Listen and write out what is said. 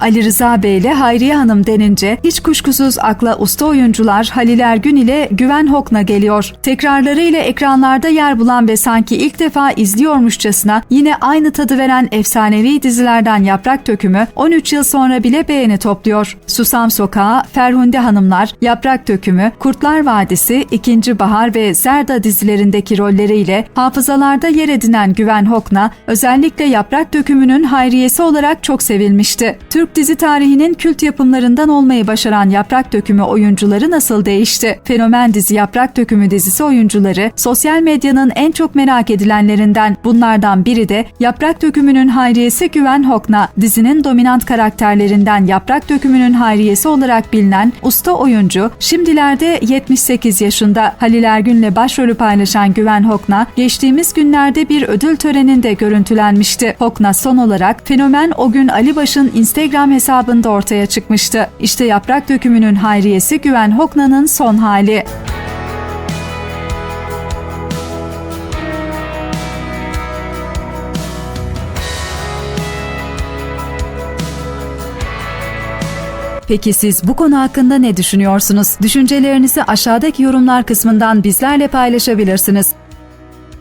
Ali Rıza Bey ile Hayriye Hanım denince hiç kuşkusuz akla usta oyuncular Halil Ergün ile Güven Hokna geliyor. Tekrarlarıyla ekranlarda yer bulan ve sanki ilk defa izliyormuşçasına yine aynı tadı veren efsanevi dizilerden Yaprak Dökümü 13 yıl sonra bile beğeni topluyor. Susam Sokağı, Ferhunde Hanımlar, Yaprak Dökümü, Kurtlar Vadisi, İkinci Bahar ve Zerda dizilerindeki rolleriyle hafızalarda yer edinen Güven Hokna özellikle Yaprak Dökümü'nün hayriyesi olarak çok sevilmişti. Türk dizi tarihinin kült yapımlarından olmayı başaran Yaprak Dökümü oyuncuları nasıl değişti? Fenomen dizi Yaprak Dökümü dizisi oyuncuları sosyal medyanın en çok merak edilenlerinden bunlardan biri de Yaprak Dökümü'nün hayriyesi Güven Hokna. Dizinin dominant karakterlerinden Yaprak Dökümü'nün hayriyesi olarak bilinen usta oyuncu şimdilerde 78 yaşında Halil Ergün'le başrolü paylaşan Güven Hokna geçtiğimiz günlerde bir ödül töreninde görüntülenmişti. Hokna son olarak fenomen o gün Ali Baş'ın Instagram hesabında ortaya çıkmıştı. İşte Yaprak Dökümü'nün hayriyesi Güven Hokna'nın son hali. Peki siz bu konu hakkında ne düşünüyorsunuz? Düşüncelerinizi aşağıdaki yorumlar kısmından bizlerle paylaşabilirsiniz.